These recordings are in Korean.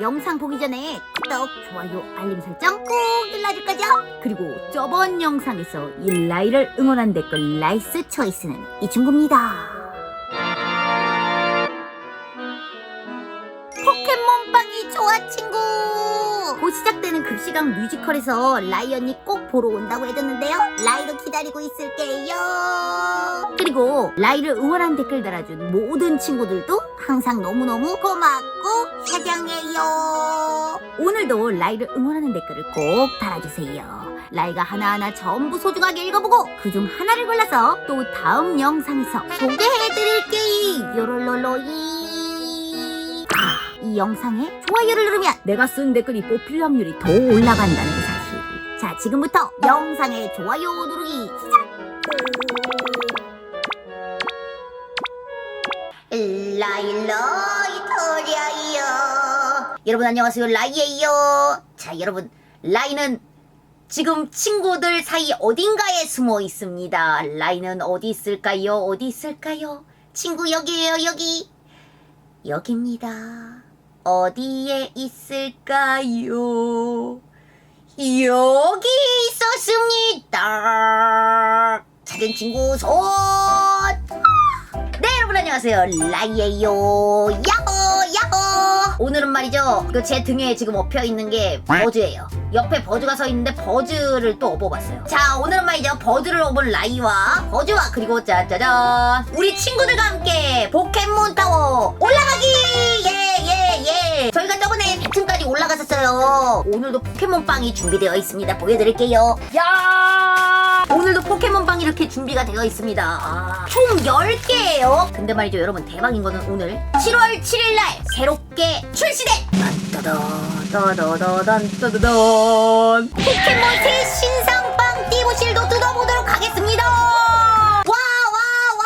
영상 보기 전에 구독, 좋아요, 알림 설정 꼭 눌러줄 거죠? 그리고 저번 영상에서 이 라이를 응원한 댓글 라이스 초이스는 이 친구입니다. 포켓몬빵이 좋아 친구 곧 시작되는 급식왕 뮤지컬에서 라이 언니 꼭 보러 온다고 해줬는데요 라이도 기다리고 있을게요 그리고 라이를 응원한 댓글 달아준 모든 친구들도 항상 너무너무 고맙고 사랑해요 오늘도 라이를 응원하는 댓글을 꼭 달아주세요 라이가 하나하나 전부 소중하게 읽어보고 그 중 하나를 골라서 또 다음 영상에서 소개해드릴게요 요롤롤로이 아, 이 영상에 좋아요를 누르면 내가 쓴 댓글이 뽑힐 확률이 더 올라간다는 사실. 자, 지금부터 영상에 좋아요 누르기 시작! 라일라이 토리아이요. 여러분 안녕하세요. 라이예요. 자, 여러분 라이는 지금 친구들 사이 어딘가에 숨어 있습니다. 라이는 어디 있을까요? 어디 있을까요? 친구 여기에요, 여기. 여기입니다. 어디에 있을까요? 여기 있었습니다. 찾은 친구 손. 네, 여러분 안녕하세요. 라이에요. 야호, 야호. 오늘은 말이죠. 그 제 등에 지금 엎여 있는 게 버즈예요. 옆에 버즈가 서 있는데 버즈를 또 업어봤어요. 자, 오늘은 말이죠. 버즈를 업은 라이와 버즈와 그리고 짜자잔 우리 친구들과 함께 포켓몬 타워 올라가기. 예, 예, 예. 저희가 저번에 100층까지 올라갔었어요. 오늘도 포켓몬 빵이 준비되어 있습니다. 보여드릴게요. 야! 오늘도 포켓몬 빵 이렇게 준비가 되어 있습니다. 아, 총 10개예요. 근데 말이죠, 여러분 대박인 거는 오늘 7월 7일 날 새롭게 출시된 따다단 포켓몬 새 신상빵 띠부실도 뜯어보도록 하겠습니다. 와, 와, 와!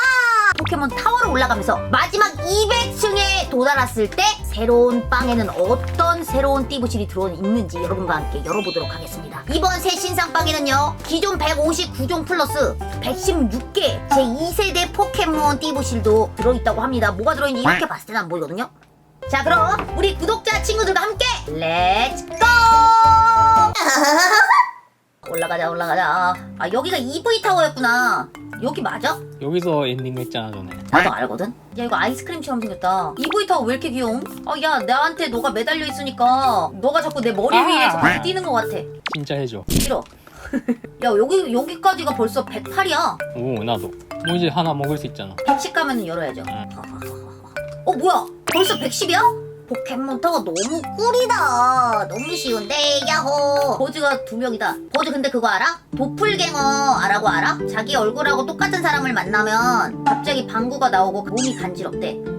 포켓몬 타워로 올라가면서 마지막 200층에 도달했을 때 새로운 빵에는 어떤 새로운 띠부실이 들어 있는지 여러분과 함께 열어보도록 하겠습니다. 이번 새 신상 빵에는요, 기존 159종 플러스 116개 제2세대 포켓몬 띠부실도 들어있다고 합니다. 뭐가 들어있는지 이렇게 봤을 때는 안 보이거든요. 자, 그럼 우리 구독자 친구들과 함께 렛츠 고! 올라가자, 올라가자. 아, 여기가 EV 타워였구나. 여기 맞아? 여기서 엔딩 했잖아 전에 나도 알거든? 야 이거 아이스크림처럼 생겼다 타워 왜 이렇게 귀여움? 아야 나한테 너가 매달려 있으니까 너가 자꾸 내 머리 아. 위에 자꾸 뛰는 것 같아 진짜 해줘 싫어 야 여기 여기까지가 벌써 108이야 오 나도 뭐 이제 하나 먹을 수 있잖아 110 가면은 열어야죠 응. 어 뭐야 벌써 110이야? 포켓몬 타워 너무 꿀이다 너무 쉬운데 야호 버즈가 두 명이다 버즈 근데 그거 알아? 도플갱어라고 알아? 자기 얼굴하고 똑같은 사람을 만나면 갑자기 방구가 나오고 몸이 간지럽대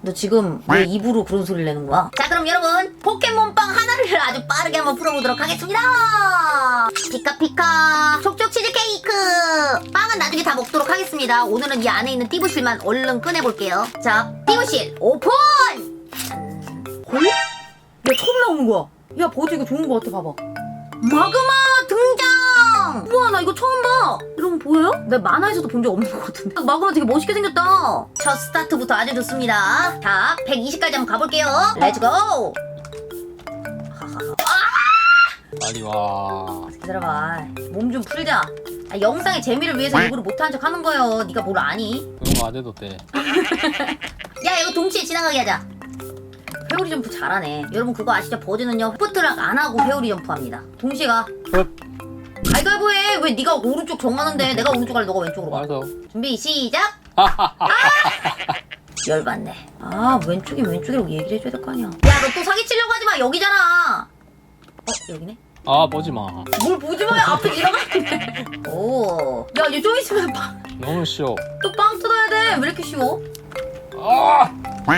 너 지금 왜 입으로 그런 소리를 내는 거야? 자 그럼 여러분 포켓몬빵 하나를 아주 빠르게 한번 풀어보도록 하겠습니다. 피카피카. 촉촉 치즈케이크. 빵은 나중에 다 먹도록 하겠습니다. 오늘은 이 안에 있는 띠부실만 얼른 꺼내볼게요. 자 띠부실 오픈! 헐? 야 처음 나오는 거야. 야 버즈 이거 좋은 거 같아 봐봐. 마그마 우와 나 이거 처음 봐. 여러분 보여요? 내 만화에서도 본 적 없는 것 같은데. 마그마 되게 멋있게 생겼다. 첫 스타트부터 아주 좋습니다. 자 120까지 한번 가볼게요. 렛츠고 빨리 와. 기다려봐. 몸 좀 풀자. 아, 영상의 재미를 위해서 일부러 못하는 척 하는 거예요. 네가 뭘 아니? 그런 거 안 해도 돼. 야 이거 동시에 지나가게 하자. 회오리 점프 잘하네. 여러분 그거 아시죠? 버즈는요 푸트락 안 하고 회오리 점프 합니다. 동시에 가. 흡. 갈갈보 해왜 네가 오른쪽 정하는데 내가 오른쪽 갈래? 너가 왼쪽으로 가 알았어. 준비 시작. 아! 열받네. 아 왼쪽이 왼쪽이라고 얘기를 해줘야 될 거 아니야. 야 너 또 사기치려고 하지 마. 여기잖아. 어 여기네? 아 보지 마. 뭘 보지 마요 앞에 지나가는데. 오 야얘 좀 있으면 빵, 너무 쉬워. 또빵 뜯어야 돼 왜 이렇게 쉬워? 아.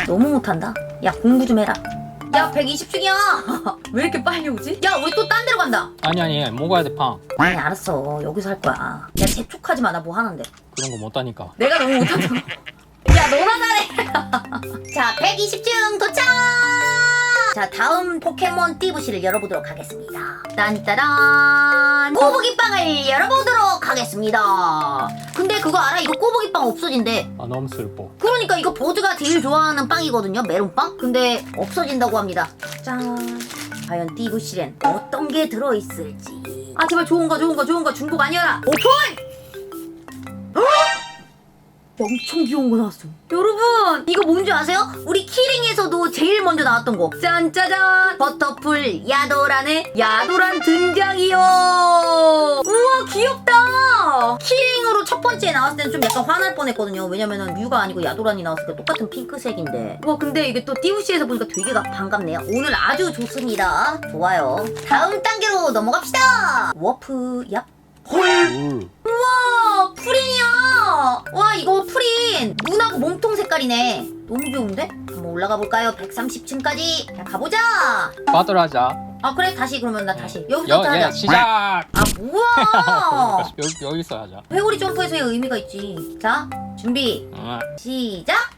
너무 못한다. 야 공부 좀 해라. 야 120층이야. 왜 이렇게 빨리 오지? 야 우리 또 아니 아니 먹어야 돼 팡. 아니 알았어. 여기서 할 거야. 야 재촉하지 마. 나 뭐 하는데? 그런 거 못하니까. 내가 너무 못한다고 야 너나 잘해! 자 120층 도착! 자 다음 포켓몬 띠부실을 열어보도록 하겠습니다. 딴따란! 꼬부기빵을 열어보도록 하겠습니다. 근데 그거 알아? 이거 꼬부기빵 없어진대. 아 너무 슬퍼. 그러니까 이거 버즈가 제일 좋아하는 빵이거든요. 메론빵. 근데 없어진다고 합니다. 짠. 과연 띠부실엔 어떤 게 들어있을지. 아 제발 좋은 거 좋은 거 좋은 거 중복 아니어라. 오픈! 헉! 엄청 귀여운 거 나왔어. 여러분, 이거 뭔지 아세요? 우리 키링에서도 제일 먼저 나왔던 거. 짠짜잔! 버터풀 야도란의 야도란 등장이요! 귀엽다! 키링으로 첫 번째 나왔을 때는 좀 약간 화날 뻔했거든요. 왜냐면은 뮤가 아니고 야도란이 나왔으니까 똑같은 핑크색인데. 우와, 근데 이게 또 띠우씨에서 보니까 되게 가- 반갑네요. 오늘 아주 좋습니다. 좋아요. 다음 단계로 넘어갑시다! 워프, 얍. 헐! 울. 우와 프린이 야와 이거 프린. 눈하고 몸통 색깔이네. 너무 귀여운데? 한번 올라가 볼까요? 130층까지. 자 가보자. 빠들하자. 아 그래? 다시 그러면 나 다시. 여, 여기부터 예, 하자. 시작. 아 우와! 여기 여기서 하자. 회오리 점프에서의 의미가 있지. 자 준비. 어. 시작!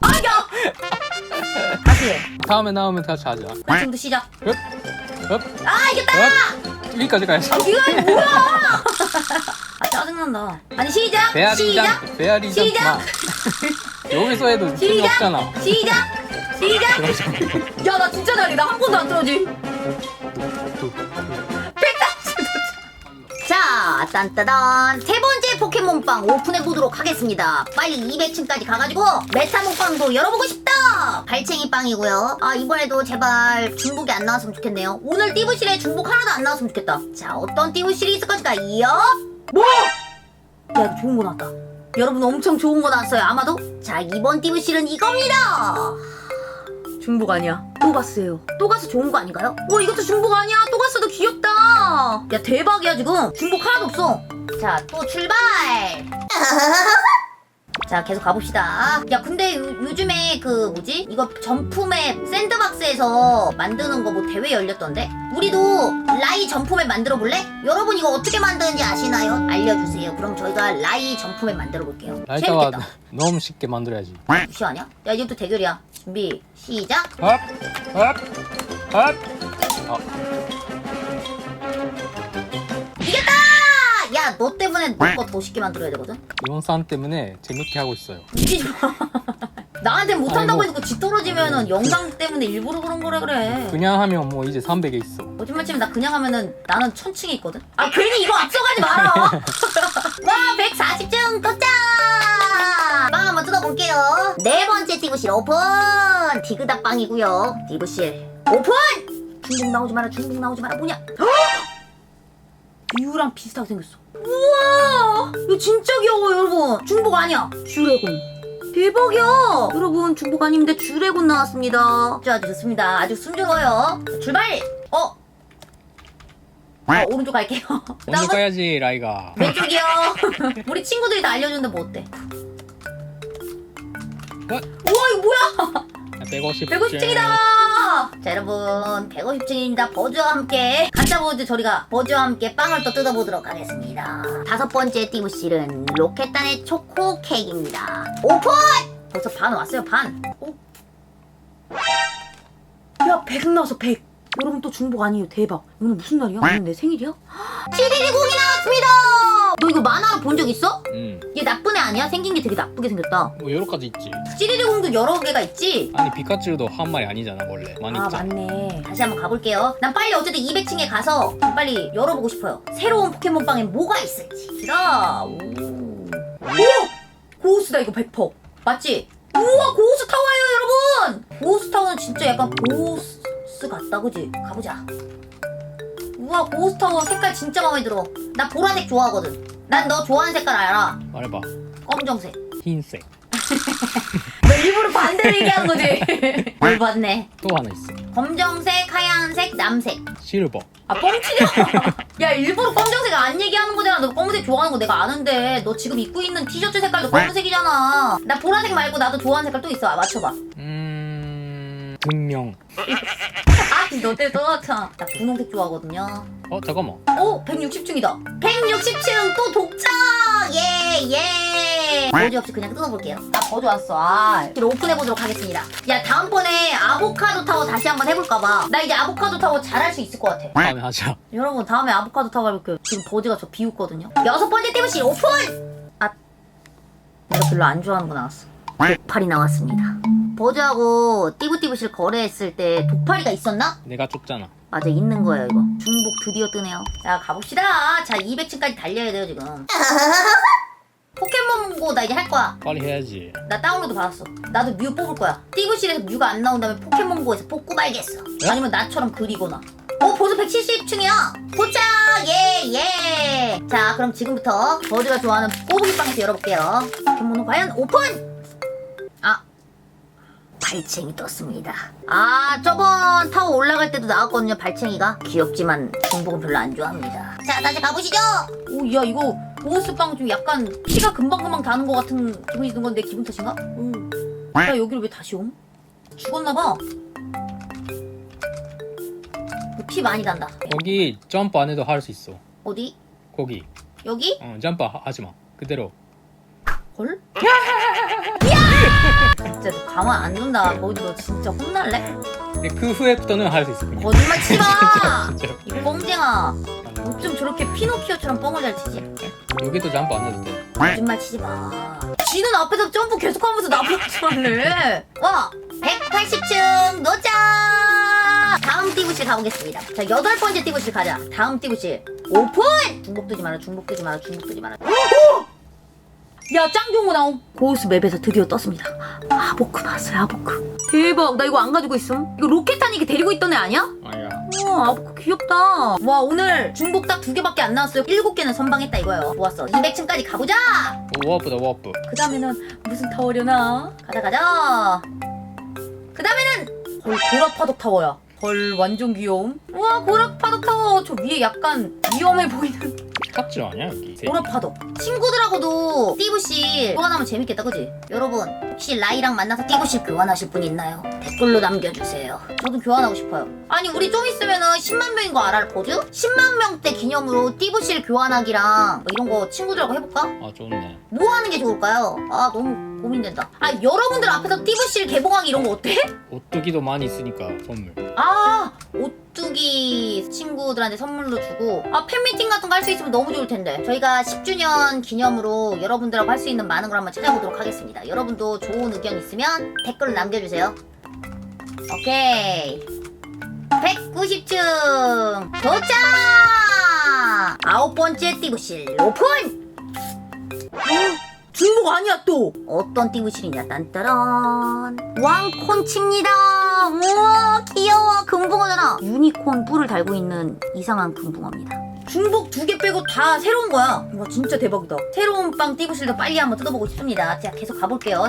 아야! 다시. 해 다음에 나오면 다시 하자. 그래 지금부터 시작. 흡, 흡, 아 이겼다! 흡. 여기까지 가야지. 아, 이거 뭐야? 아, 짜증난다. 아니, 시작! 배아리 시작! 장, 배아리 장. 시작! 여기서 해도 시작! 재미 없잖아. 시작! 시작! 야, 나 진짜 잘해. 나 한 번도 안 떨어지. 자, 딴따단. 세 번째 포켓몬빵 오픈해보도록 하겠습니다. 빨리 200층까지 가가지고 메타몬빵도 열어보고 싶다! 발챙이 빵이고요. 아, 이번에도 제발 중복이 안 나왔으면 좋겠네요. 오늘 띠부실에 중복 하나도 안 나왔으면 좋겠다. 자, 어떤 띠부실이 있을 것일까? 이어? 뭐? 야, 좋은 거 나왔다. 여러분 엄청 좋은 거 나왔어요. 아마도? 자, 이번 띠부실은 이겁니다! 중복 아니야. 또가스예요. 또가스 좋은 거 아닌가요? 와 이것도 중복 아니야. 또가스도 귀엽다. 야 대박이야 지금. 중복 하나도 없어. 자 또 출발. 자 계속 가봅시다. 야 근데 요, 요즘에 그 뭐지? 이거 점프맵 샌드박스에서 만드는 거 뭐 대회 열렸던데? 우리도 라이 점프맵 만들어 볼래? 여러분 이거 어떻게 만드는지 아시나요? 알려주세요. 그럼 저희가 라이 점프맵 만들어 볼게요. 재밌겠다. 너무 쉽게 만들어야지. 무시 아니야? 야 이것도 대결이야. 준비 시작. 업, 업, 업. 어, 너 때문에 너거더 쉽게 만들어야 되거든? 이번 싸움 때문에 재밌게 하고 있어요. 웃기지 마. 나한테 못한다고 아이고. 해서 그쥐 떨어지면은 영상 때문에 일부러 그런 거라 그래. 그냥 하면 뭐 이제 300에 있어. 거짓말 치면 나 그냥 하면은 나는 천층에 있거든? 아, 괜히 이거 앞서가지 마라! 와, 140층 도착! 빵 한번 뜯어볼게요. 네 번째 디브실 오픈! 디그다빵이고요 디브실 오픈! 중복 나오지 마라, 중복 나오지 마라, 뭐냐? 뷰랑 비슷하게 생겼어. 우와! 이거 진짜 귀여워, 여러분. 중복 아니야. 주레곤. 대박이야! 여러분, 중복 아닌데 주레곤 나왔습니다. 아주 아주 좋습니다. 아주 순조로워요. 자, 출발! 어? 어, 오른쪽 갈게요. 먼저 나머지- 가야지 라이가. 왼쪽이요. 우리 친구들이 다 알려주는데 뭐 어때? 어? 우와, 이거 뭐야? 150. 150층이다! 자, 여러분, 150층입니다. 버즈와 함께, 가짜 버즈 저리가 버즈와 함께 빵을 또 뜯어보도록 하겠습니다. 다섯 번째 띠부실은 로켓단의 초코 케이크입니다. 오픈! 벌써 반 왔어요, 반. 오. 야, 100 나왔어, 100. 여러분 또 중복 아니에요, 대박. 오늘 무슨 날이야? 오늘 내 생일이야? 찌리리 고기 나왔습니다! 너 이거 만화로 본 적 있어? 음, 얘 나쁜 애 아니야? 생긴 게 되게 나쁘게 생겼다. 뭐 여러 가지 있지. 찌리리 공도 여러 개가 있지? 아니 피카츄도 한 마리 아니잖아 원래. 많이 아 있잖아. 맞네 다시 한번 가볼게요 난 빨리 어쨌든 200층에 가서 빨리 열어보고 싶어요 새로운 포켓몬빵에 뭐가 있을지 자 오. 오! 고우스다 이거 100% 맞지? 우와 고우스 타워예요 여러분 고우스 타워는 진짜 약간 고우스 같다 그지? 가보자. 우와 고우스 타워. 색깔 진짜 마음에 들어. 나 보라색 좋아하거든. 난 너 좋아하는 색깔 알아. 말해봐. 검정색. 흰색. 너 일부러 반대로 얘기하는 거지? 열받네? 또 하나 있어. 검정색, 하얀색, 남색. 실버. 아 뻥치려. 야 일부러 검정색 안 얘기하는 거잖아. 너 검은색 좋아하는 거 내가 아는데. 너 지금 입고 있는 티셔츠 색깔도 검은색이잖아. 나 보라색 말고 나도 좋아하는 색깔 또 있어. 아, 맞춰봐. 음, 등명. 아 너 때문에 또 맞춰 나 분홍색 좋아하거든요. 어 잠깐만. 오 160층이다. 160층 또 독점 예예! 예 버즈 없이 그냥 뜯어볼게요. 아 버즈 왔어. 아 이걸 오픈해보도록 하겠습니다. 야 다음번에 아보카도 타워 다시 한번 해볼까봐. 나 이제 아보카도 타워 잘할 수 있을 것 같아. 다음에 하자. 여러분 다음에 아보카도 타워 해볼게요 지금 버즈가 저 비웃거든요. 여섯 번째 띠부씨 오픈! 아 내가 별로 안 좋아하는 거 나왔어 독팔이 나왔습니다. 버즈하고 띠부띠부실 거래했을 때 독팔이가 있었나? 내가 쫓잖아. 맞아 있는 거예요 이거. 중복 드디어 뜨네요. 자 가봅시다. 자 200층까지 달려야 돼요 지금. 포켓몬고 나 이제 할 거야. 빨리 해야지. 나 다운로드 받았어. 나도 뮤 뽑을 거야. 띠부실에서 뮤가 안 나온다면 포켓몬고에서 뽑고 말겠어. 아니면 나처럼 그리거나. 어 벌써 170층이야. 도착 예 예 자 그럼 지금부터 버즈가 좋아하는 꼬부기 빵에서 열어볼게요. 포켓몬은 과연 오픈! 아 발챙이 떴습니다. 아, 저번 타워 올라갈 때도 나왔거든요, 발챙이가. 귀엽지만 중복은 별로 안 좋아합니다. 자, 다시 가보시죠! 오, 야, 이거 보너스빵 좀 약간 피가 금방금방 다는 것 같은 기분이 든 건데 기분 탓인가? 오. 야, 여기를 왜 다시 옴? 죽었나봐. 피 많이 단다. 거기 점프 안 해도 할 수 있어. 어디? 거기. 여기? 어, 점프 하- 하지 마. 그대로. 헐? 야! 진짜 너 가만 안 둔다. 거기 너 진짜 혼날래? 근데 그 후에부터는 할 수 있어. 그냥. 거짓말 치지 마! 진짜. 이 뻥쟁아. 어쩜 저렇게 피노키오처럼 뻥을 잘 치지? 여기도 점프 안 해도 돼. 거짓말 치지 마. 지는 앞에서 점프 계속하면서 나보고 할래. 와, 180층 도착. 다음 띠부실 가보겠습니다. 자, 여덟 번째 띠부실 가자. 다음 띠부실 오픈. 중복 뜨지 마라. 중복 뜨지 마라. 중복 뜨지 마라. 야, 짱 좋은 거 나옴. 고우스 맵에서 드디어 떴습니다. 아보크 봤어요, 아보크. 대박, 나 이거 안 가지고 있음. 이거 로켓탄 이 게 데리고 있던 애 아니야? 아야. 우와 아보카 귀엽다 와 오늘 중복 딱 두 개밖에 안 나왔어요 일곱 개는 선방했다 이거예요 좋았어 200층까지 가보자 오, 워프다 워프. 그 다음에는 무슨 타워려나 가자 가자 그 다음에는 헐 고락파덕 타워야 헐 완전 귀여움 우와 고락파덕 타워 저 위에 약간 위험해 보이는 피카츄 아니야 여기? 고락파덕 친구들하고도 띠부실 교환하면 재밌겠다 그지? 여러분 혹시 라이랑 만나서 띠부실 교환하실 분 있나요? 댓글로 남겨주세요 저도 교환하고 싶어요 아니 우리 좀 있으면은 10만 명인 거 알아 버즈? 10만 명대 기념으로 띠부실 교환하기랑 뭐 이런 거 친구들하고 해볼까? 아 좋네. 뭐 하는 게 좋을까요? 아 너무 고민된다 아 여러분들 앞에서 띠부실 개봉하기 이런 거 어때? 오뚜기도 많이 있으니까 선물. 아 오뚜기 친구들한테 선물로 주고 아 팬미팅 같은 거 할 수 있으면 너무 좋을 텐데. 저희가 10주년 기념으로 여러분들하고 할 수 있는 많은 걸 한번 찾아보도록 하겠습니다. 여러분도 좋은 의견 있으면 댓글로 남겨주세요. 오케이. 190층 도착! 아홉 번째 띠부실 오픈! 중복 아니야 또. 어떤 띠부실이냐 딴따란. 왕콘치입니다 우와 귀여워 금붕어잖아 유니콘 뿔을 달고 있는 이상한 금붕어입니다 중복 두 개 빼고 다 새로운 거야. 와 진짜 대박이다. 새로운 빵 띄부실도 빨리 한번 뜯어보고 싶습니다. 자 계속 가볼게요.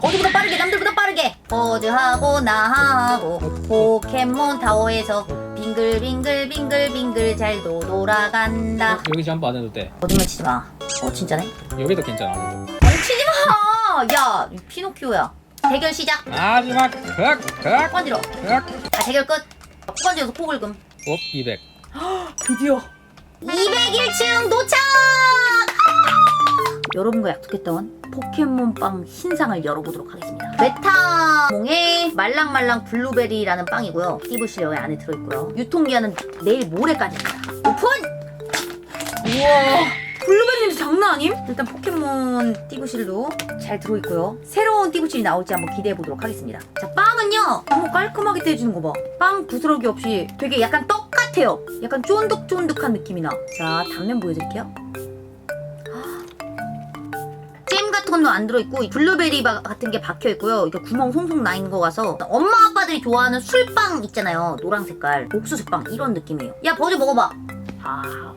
어디보다 빠르게 남들보다 빠르게. 버즈하고 나하고 포켓몬 타워에서 빙글빙글 빙글빙글 잘도 돌아간다. 어, 여기서 한번 안 해도 돼. 거짓말 치지 마. 어 진짜네. 여기도 괜찮아. 안 해도. 안 치지 마. 야 피노키오야. 대결 시작. 마지막 흑흑 후간지러. 흑. 아 대결 끝. 코 긁음. 옵 200. 드디어 201층 도착. 여러분과 약속했던 포켓몬빵 신상을 열어보도록 하겠습니다. 메타몽의 말랑말랑 블루베리라는 빵이고요. 띠부실 여기 안에 들어있고요. 유통기한은 내일 모레까지입니다. 오픈! 우와 장난 아님? 일단 포켓몬 띠부실도 잘 들어있고요. 새로운 띠부실이 나올지 한번 기대해 보도록 하겠습니다. 자 빵은요 너무 깔끔하게 떼주는 거 봐. 빵 부스러기 없이 되게 약간 떡 같아요. 약간 쫀득쫀득한 느낌이 나. 자 단면 보여드릴게요. 잼 같은 건안 들어있고 블루베리 바- 같은 게 박혀있고요 이게 구멍 송송 나 있는 거 같아서 엄마 아빠들이 좋아하는 술빵 있잖아요 노란 색깔 옥수수빵 이런 느낌이에요 야 버즈 먹어봐 아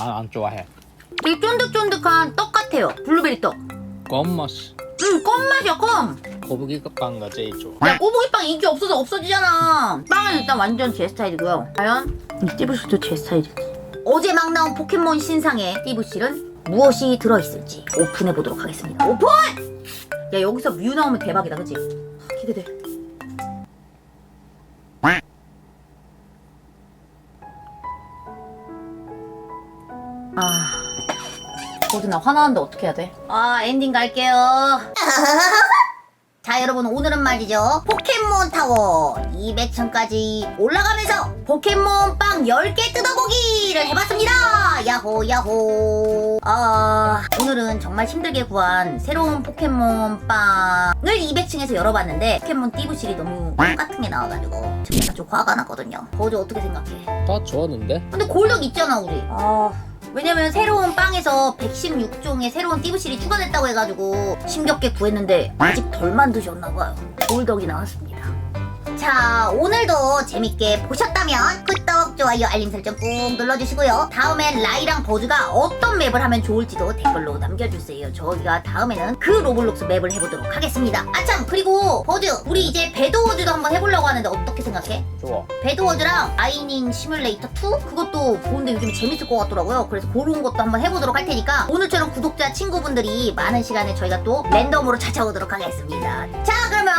아, 안 좋아해. 되게 쫀득쫀득한 떡 같아요 블루베리 떡 껌맛이. 음, 껌맛이야 껌 거북이 빵가 제일 좋아. 야 꼬부기빵 인기 없어서 없어지잖아 빵은 일단 완전 제 스타일이고요 과연 이 띠부실도 제 스타일이지 어제 막 나온 포켓몬 신상의 띠부실은 무엇이 들어있을지 오픈해 보도록 하겠습니다 오픈! 야 여기서 뮤 나오면 대박이다 그치? 아, 기대돼 아 버즈 나 화나는데 어떻게 해야 돼? 아 엔딩 갈게요. 자 여러분 오늘은 말이죠. 포켓몬 타워 200층까지 올라가면서 포켓몬 빵 10개 뜯어보기를 해봤습니다. 야호 야호. 아 오늘은 정말 힘들게 구한 새로운 포켓몬 빵을 200층에서 열어봤는데 포켓몬 띠부실이 너무 똑같은 게 나와가지고 지금 약간 좀 화가 나거든요. 버즈 어떻게 생각해? 다 좋았는데? 근데 골덕 있잖아 우리. 아 왜냐면 새로운 빵에서 116종의 새로운 띠부실이 추가됐다고 해가지고 힘겹게 구했는데 아직 덜 만드셨나봐요. 골덕이 나왔습니다. 자 오늘도 재밌게 보셨다면 구독, 좋아요, 알림 설정 꾹 눌러주시고요 다음엔 라이랑 버즈가 어떤 맵을 하면 좋을지도 댓글로 남겨주세요 저희가 다음에는 그 로블록스 맵을 해보도록 하겠습니다 아참 그리고 버즈 우리 이제 배드워즈도 한번 해보려고 하는데 어떻게 생각해? 좋아. 배드워즈랑 아이닝 시뮬레이터 2 그것도 보는데 요즘 재밌을 것 같더라고요. 그래서 그런 것도 한번 해보도록 할 테니까 오늘처럼 구독자 친구분들이 많은 시간에 저희가 또 랜덤으로 찾아오도록 하겠습니다. 자 그러면